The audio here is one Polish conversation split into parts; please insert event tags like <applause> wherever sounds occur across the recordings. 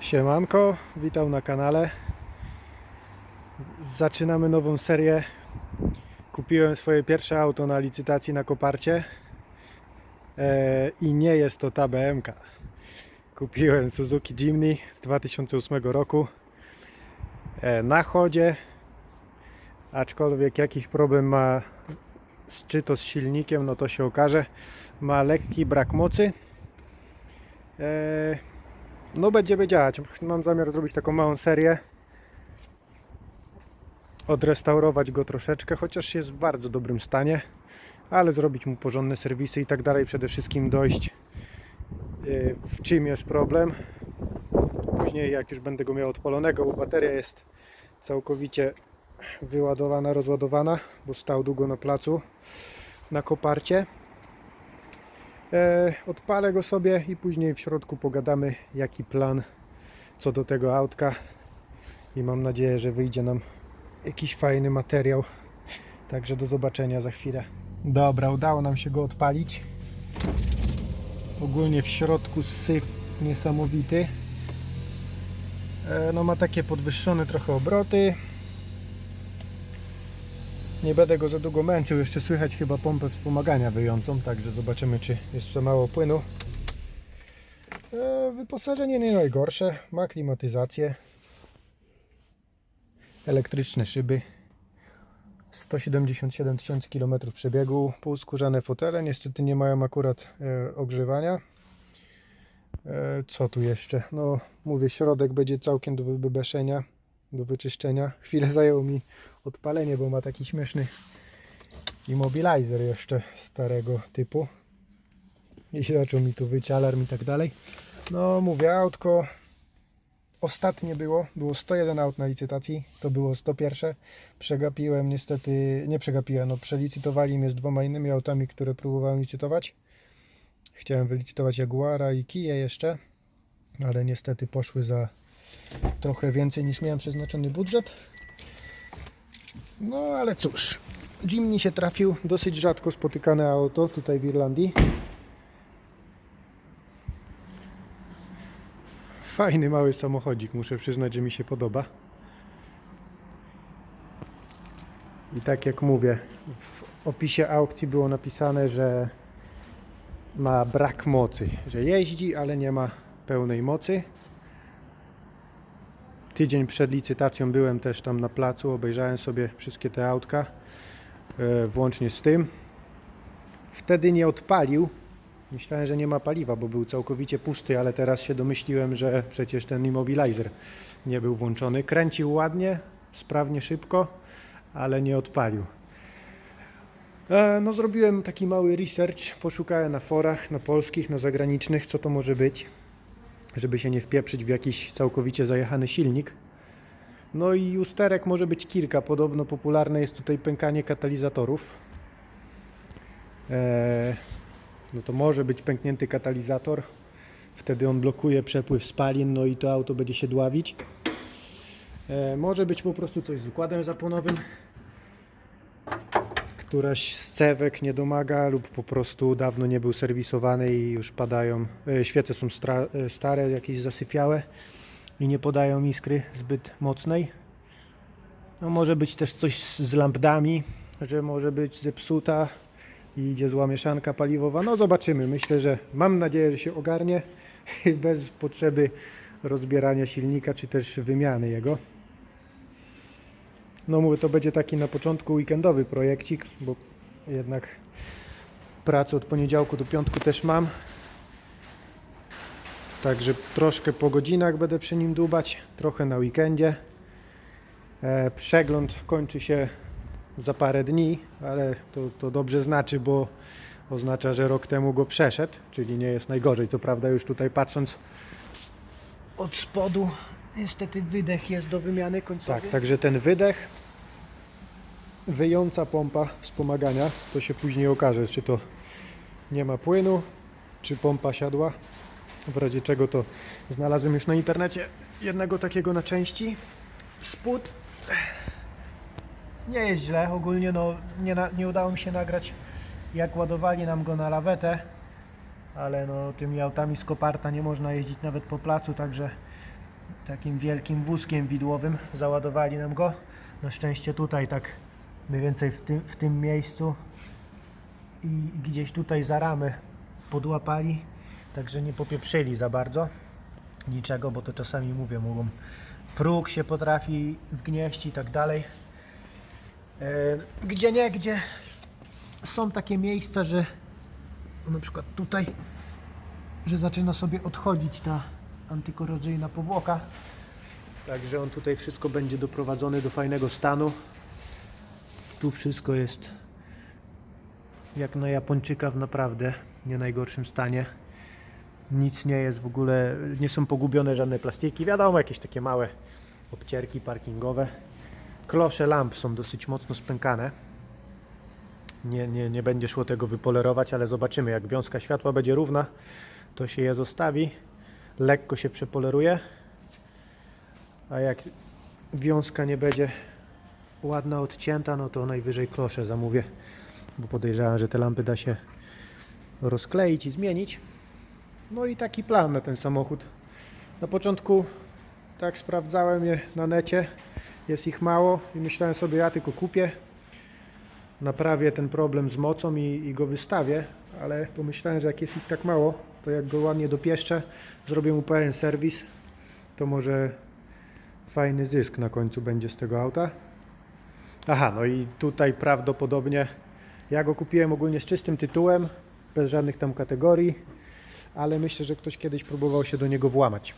Siemanko, witam na kanale. Zaczynamy nową serię. Kupiłem swoje pierwsze auto na licytacji na Koparcie e, i nie jest to ta BMK. Kupiłem Suzuki Jimny z 2008 roku e, na chodzie, aczkolwiek jakiś problem ma czy to z silnikiem, no to się okaże. Ma lekki brak mocy. E, no będziemy działać. Mam zamiar zrobić taką małą serię. Odrestaurować go troszeczkę, chociaż jest w bardzo dobrym stanie, ale zrobić mu porządne serwisy i tak dalej. Przede wszystkim dojść yy, w czym jest problem. Później jak już będę go miał odpalonego, bo bateria jest całkowicie wyładowana, rozładowana, bo stał długo na placu na koparcie. E, odpalę go sobie i później w środku pogadamy jaki plan co do tego autka i mam nadzieję, że wyjdzie nam jakiś fajny materiał. Także do zobaczenia za chwilę. Dobra, udało nam się go odpalić. Ogólnie w środku syf niesamowity. E, no ma takie podwyższone trochę obroty. Nie będę go za długo męczył, jeszcze słychać chyba pompę wspomagania wyjącą, także zobaczymy czy jest za mało płynu. E, Wyposażenie nie najgorsze, ma klimatyzację, elektryczne szyby, 177 tysięcy km przebiegu, półskórzane fotele, niestety nie mają akurat e, ogrzewania. E, Co tu jeszcze? No mówię, środek będzie całkiem do wybeszenia, do wyczyszczenia. Chwilę zajęło mi odpalenie, bo ma taki śmieszny immobilizer jeszcze starego typu. I zaczął mi tu wyć alarm i tak dalej. No mówię, autko ostatnie było, było 101 aut na licytacji, to było 101. Przegapiłem niestety, nie przegapiłem, no przelicytowali mnie z dwoma innymi autami, które próbowałem licytować. Chciałem wylicytować Jaguara i Kia jeszcze, ale niestety poszły za trochę więcej niż miałem przeznaczony budżet. No ale cóż, Jimny się trafił, dosyć rzadko spotykane auto tutaj w Irlandii. Fajny mały samochodzik, muszę przyznać, że mi się podoba. I tak jak mówię, w opisie aukcji było napisane, że ma brak mocy, że jeździ, ale nie ma pełnej mocy. Tydzień przed licytacją byłem też tam na placu, obejrzałem sobie wszystkie te autka, e, włącznie z tym. Wtedy nie odpalił. Myślałem, że nie ma paliwa, bo był całkowicie pusty, ale teraz się domyśliłem, że przecież ten immobilizer nie był włączony. Kręcił ładnie, sprawnie, szybko, ale nie odpalił. E, No, zrobiłem taki mały research, poszukałem na forach, na polskich, na zagranicznych, co to może być żeby się nie wpieprzyć w jakiś całkowicie zajechany silnik. No i usterek może być kilka. Podobno popularne jest tutaj pękanie katalizatorów. Eee, no to może być pęknięty katalizator. Wtedy on blokuje przepływ spalin, no i to auto będzie się dławić. Eee, może być po prostu coś z układem zaponowym. Któraś z cewek nie domaga lub po prostu dawno nie był serwisowany i już padają, e, świece są e, stare, jakieś zasyfiałe i nie podają iskry zbyt mocnej. No może być też coś z lampdami, że może być zepsuta i idzie zła mieszanka paliwowa. No zobaczymy. Myślę, że mam nadzieję, że się ogarnie <laughs> bez potrzeby rozbierania silnika czy też wymiany jego. No mówię, to będzie taki na początku weekendowy projekcik, bo jednak pracę od poniedziałku do piątku też mam. Także troszkę po godzinach będę przy nim dłubać, trochę na weekendzie. E, przegląd kończy się za parę dni, ale to, to dobrze znaczy, bo oznacza, że rok temu go przeszedł, czyli nie jest najgorzej. Co prawda już tutaj patrząc od spodu niestety wydech jest do wymiany końcowej. Tak, także ten wydech wyjąca pompa wspomagania, to się później okaże, czy to nie ma płynu, czy pompa siadła. W razie czego to znalazłem już na internecie jednego takiego na części. Spód nie jest źle, ogólnie no, nie, na, nie udało mi się nagrać jak ładowali nam go na lawetę, ale no tymi autami z koparta nie można jeździć nawet po placu, także takim wielkim wózkiem widłowym. Załadowali nam go. Na szczęście tutaj tak mniej więcej w tym, w tym miejscu i gdzieś tutaj za ramę podłapali, także nie popieprzyli za bardzo niczego, bo to czasami mówię, mogą próg się potrafi wgnieść i tak dalej. E, Gdzie nie, gdzie są takie miejsca, że no na przykład tutaj, że zaczyna sobie odchodzić ta antykorozyjna powłoka. Także on tutaj wszystko będzie doprowadzony do fajnego stanu. Tu wszystko jest jak na Japończyka w naprawdę nie najgorszym stanie. Nic nie jest w ogóle, nie są pogubione żadne plastiki. Wiadomo, jakieś takie małe obcierki parkingowe. Klosze lamp są dosyć mocno spękane. Nie, nie, nie będzie szło tego wypolerować, ale zobaczymy. Jak wiązka światła będzie równa, to się je zostawi. Lekko się przepoleruje. A jak wiązka nie będzie ładna odcięta, no to najwyżej klosze zamówię, bo podejrzewam, że te lampy da się rozkleić i zmienić. No i taki plan na ten samochód. Na początku tak sprawdzałem je na necie, jest ich mało i myślałem sobie, ja tylko kupię, naprawię ten problem z mocą i, i go wystawię, ale pomyślałem, że jak jest ich tak mało, to jak go ładnie dopieszczę, zrobię mu pełen serwis, to może fajny zysk na końcu będzie z tego auta. Aha, no i tutaj prawdopodobnie ja go kupiłem ogólnie z czystym tytułem, bez żadnych tam kategorii, ale myślę, że ktoś kiedyś próbował się do niego włamać.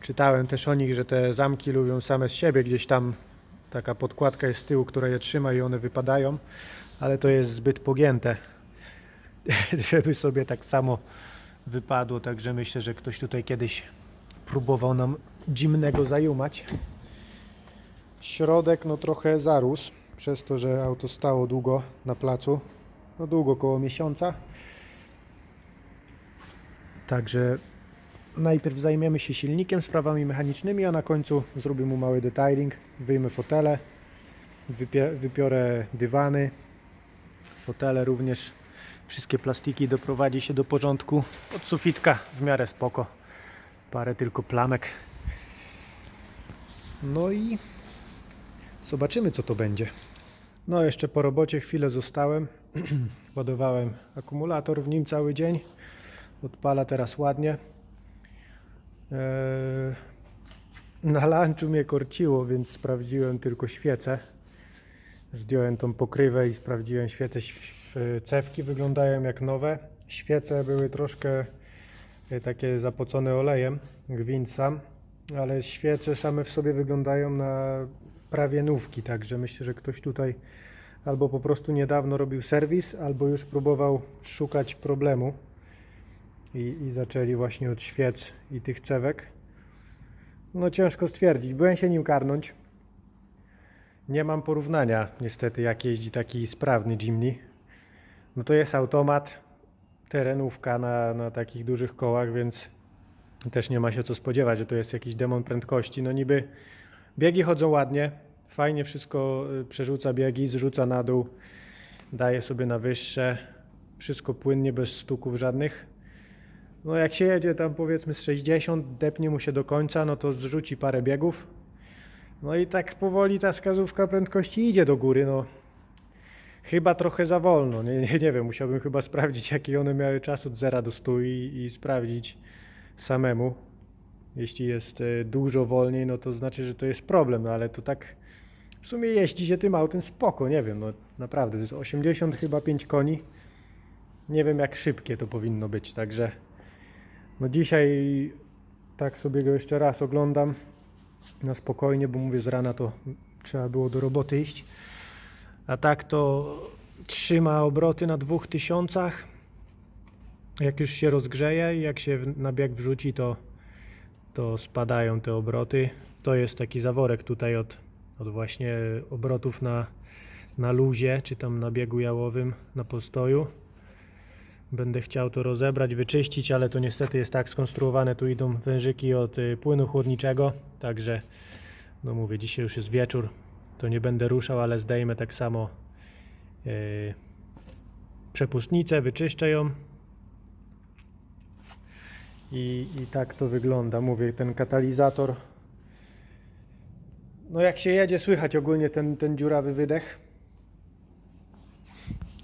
Czytałem też o nich, że te zamki lubią same z siebie, gdzieś tam taka podkładka jest z tyłu, która je trzyma i one wypadają, ale to jest zbyt pogięte, <laughs> żeby sobie tak samo wypadło, także myślę, że ktoś tutaj kiedyś próbował nam dzimnego zajumać. Środek no trochę zarósł, przez to, że auto stało długo na placu, no długo, około miesiąca. Także najpierw zajmiemy się silnikiem, sprawami mechanicznymi, a na końcu zrobię mu mały detailing, wyjmę fotele, wypiorę dywany, fotele również, wszystkie plastiki doprowadzi się do porządku, od sufitka w miarę spoko, parę tylko plamek. No i zobaczymy co to będzie. No jeszcze po robocie chwilę zostałem, <clears throat> ładowałem akumulator w nim cały dzień, odpala teraz ładnie. Eee, Na lunchu mnie korciło, więc sprawdziłem tylko świece. Zdjąłem tą pokrywę i sprawdziłem świece. Cewki wyglądają jak nowe. Świece były troszkę e, takie zapocone olejem, gwinca, ale świece same w sobie wyglądają na prawie nówki, także myślę, że ktoś tutaj albo po prostu niedawno robił serwis, albo już próbował szukać problemu i, i zaczęli właśnie od świec i tych cewek. No ciężko stwierdzić. Byłem się nim karnąć. Nie mam porównania niestety jak jeździ taki sprawny Jimny. No to jest automat, terenówka na, na takich dużych kołach, więc też nie ma się co spodziewać, że to jest jakiś demon prędkości. No niby biegi chodzą ładnie, fajnie wszystko y, przerzuca biegi, zrzuca na dół, daje sobie na wyższe, wszystko płynnie, bez stuków żadnych. No jak się jedzie tam powiedzmy z 60, depnie mu się do końca, no to zrzuci parę biegów. No i tak powoli ta wskazówka prędkości idzie do góry, no. Chyba trochę za wolno, nie, nie, nie wiem, musiałbym chyba sprawdzić <laughs> jaki one miały czas od 0 do 100 i, i sprawdzić samemu. Jeśli jest e, dużo wolniej, no to znaczy, że to jest problem, no ale tu tak w sumie jeździ się tym autem spoko, nie wiem, no naprawdę, to jest 80 chyba 5 koni. Nie wiem jak szybkie to powinno być, także no dzisiaj tak sobie go jeszcze raz oglądam na spokojnie, bo mówię z rana to trzeba było do roboty iść. A tak to trzyma obroty na 2000. Jak już się rozgrzeje i jak się w- na bieg wrzuci, to, to spadają te obroty. To jest taki zaworek tutaj od, od właśnie obrotów na, na luzie, czy tam na biegu jałowym, na postoju. Będę chciał to rozebrać, wyczyścić, ale to niestety jest tak skonstruowane. Tu idą wężyki od y, płynu chłodniczego, także no mówię, dzisiaj już jest wieczór, to nie będę ruszał, ale zdejmę tak samo y, przepustnicę, wyczyszczę ją I, I tak to wygląda. Mówię, ten katalizator. No jak się jedzie, słychać ogólnie ten, ten dziurawy wydech.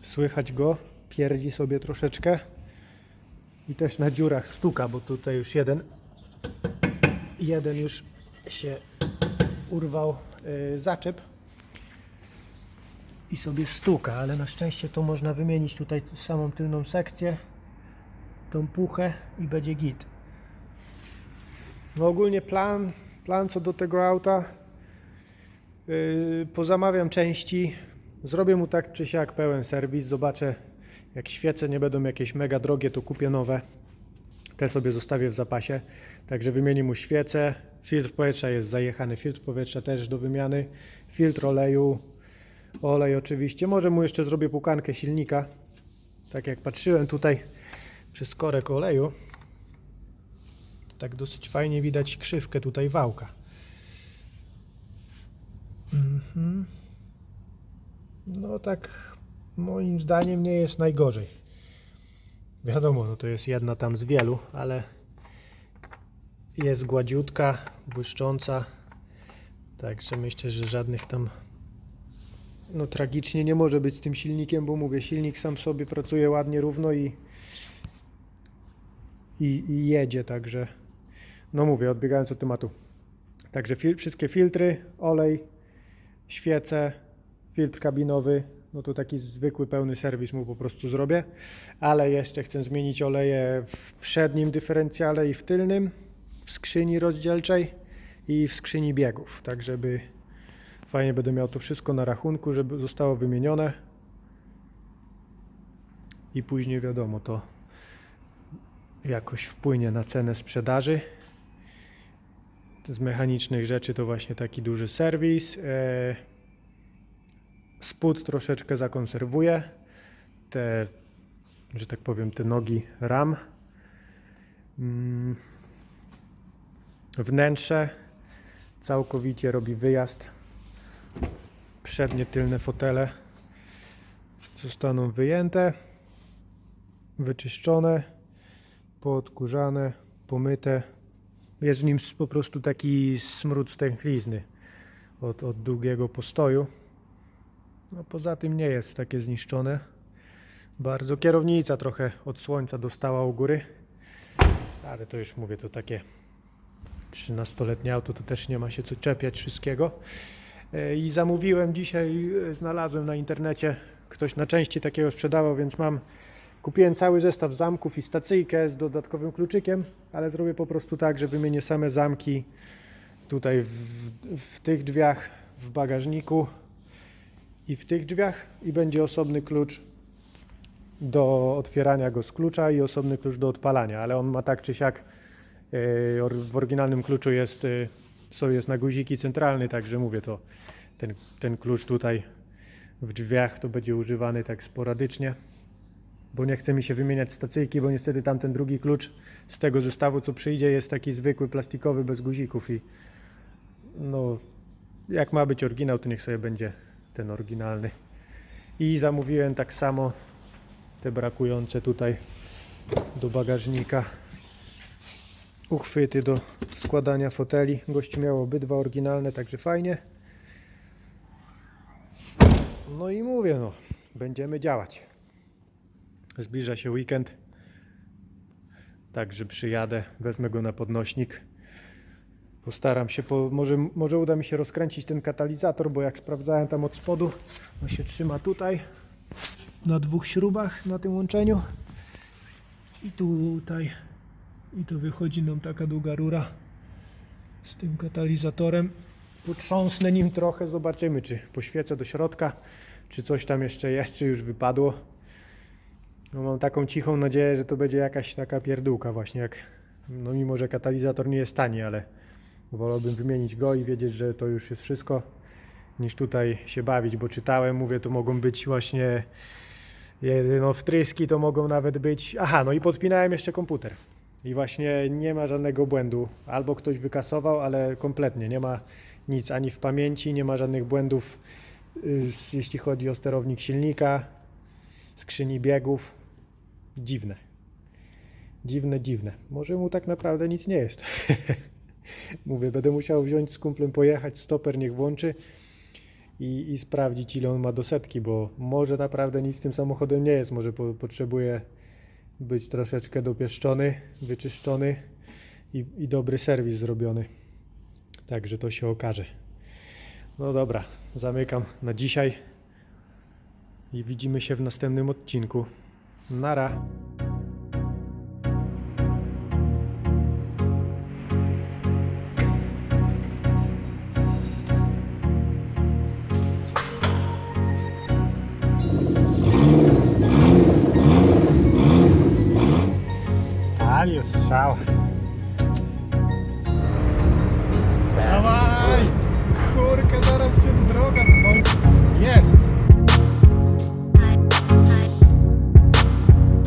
Słychać go, pierdzi sobie troszeczkę. I też na dziurach stuka, bo tutaj już jeden jeden już się urwał y, zaczep i sobie stuka, ale na szczęście to można wymienić tutaj samą tylną sekcję, tą puchę i będzie git. No ogólnie plan, plan co do tego auta, yy, pozamawiam części, zrobię mu tak czy siak pełen serwis, zobaczę jak świece nie będą jakieś mega drogie, to kupię nowe. Te sobie zostawię w zapasie. Także wymienię mu świecę. Filtr powietrza jest zajechany, filtr powietrza też do wymiany. Filtr oleju, olej oczywiście. Może mu jeszcze zrobię pukankę silnika. Tak jak patrzyłem tutaj przez korek oleju, tak dosyć fajnie widać krzywkę tutaj wałka. Mhm. No tak moim zdaniem nie jest najgorzej. Wiadomo, no to jest jedna tam z wielu, ale jest gładziutka, błyszcząca. Także myślę, że żadnych tam no tragicznie nie może być z tym silnikiem, bo mówię, silnik sam sobie pracuje ładnie, równo i, i, i jedzie, także no mówię, odbiegając od tematu. Także fil, wszystkie filtry, olej, świece, filtr kabinowy, no to taki zwykły, pełny serwis mu po prostu zrobię. Ale jeszcze chcę zmienić oleje w przednim dyferencjale i w tylnym, w skrzyni rozdzielczej i w skrzyni biegów, tak żeby fajnie będę miał to wszystko na rachunku, żeby zostało wymienione. I później wiadomo, to jakoś wpłynie na cenę sprzedaży. Z mechanicznych rzeczy to właśnie taki duży serwis. E, spód troszeczkę zakonserwuję. Te, że tak powiem, te nogi ram. Mm. Wnętrze całkowicie robi wyjazd. Przednie, tylne fotele zostaną wyjęte, wyczyszczone, poodkurzane, pomyte. Jest w nim po prostu taki smród stęchlizny od, od długiego postoju. No poza tym nie jest takie zniszczone. Bardzo kierownica trochę od słońca dostała u góry. Ale to już mówię, to takie 13-letnie auto, to też nie ma się co czepiać wszystkiego. E, I zamówiłem dzisiaj, e, znalazłem na internecie, ktoś na części takiego sprzedawał, więc mam, kupiłem cały zestaw zamków i stacyjkę z dodatkowym kluczykiem, ale zrobię po prostu tak, że wymienię same zamki tutaj w, w tych drzwiach, w bagażniku i w tych drzwiach i będzie osobny klucz do otwierania go z klucza i osobny klucz do odpalania, ale on ma tak czy siak or- w oryginalnym kluczu jest, e, sobie jest na guziki centralny, także mówię to, ten, ten klucz tutaj w drzwiach to będzie używany tak sporadycznie, bo nie chce mi się wymieniać stacyjki, bo niestety tamten drugi klucz z tego zestawu co przyjdzie jest taki zwykły, plastikowy, bez guzików i no jak ma być oryginał, to niech sobie będzie ten oryginalny. I zamówiłem tak samo te brakujące tutaj do bagażnika uchwyty do składania foteli. Gościu miał obydwa oryginalne, także fajnie. No i mówię, no, będziemy działać. Zbliża się weekend, także przyjadę, wezmę go na podnośnik. Postaram się, po, może, może uda mi się rozkręcić ten katalizator, bo jak sprawdzałem tam od spodu, on się trzyma tutaj na dwóch śrubach na tym łączeniu. I tutaj, i tu wychodzi nam taka długa rura z tym katalizatorem. Potrząsnę nim trochę, zobaczymy czy poświecę do środka, czy coś tam jeszcze jest, czy już wypadło. No mam taką cichą nadzieję, że to będzie jakaś taka pierdółka właśnie jak, no mimo że katalizator nie jest tani, ale Wolałbym wymienić go i wiedzieć, że to już jest wszystko, niż tutaj się bawić, bo czytałem, mówię, to mogą być właśnie no, wtryski, to mogą nawet być. Aha, no i podpinałem jeszcze komputer. I właśnie nie ma żadnego błędu. Albo ktoś wykasował, ale kompletnie nie ma nic ani w pamięci, nie ma żadnych błędów, y, jeśli chodzi o sterownik silnika, skrzyni biegów. Dziwne. Dziwne, dziwne. Może mu tak naprawdę nic nie jest. <laughs> Mówię, będę musiał wziąć z kumplem pojechać, stoper niech włączy i, i sprawdzić ile on ma do setki, bo może naprawdę nic z tym samochodem nie jest. Może po, potrzebuje być troszeczkę dopieszczony, wyczyszczony i, i dobry serwis zrobiony. Także to się okaże. No dobra, zamykam na dzisiaj i widzimy się w następnym odcinku. Nara. Ali strzał. Dawaj! Kurkę, zaraz się droga skończy. Jest!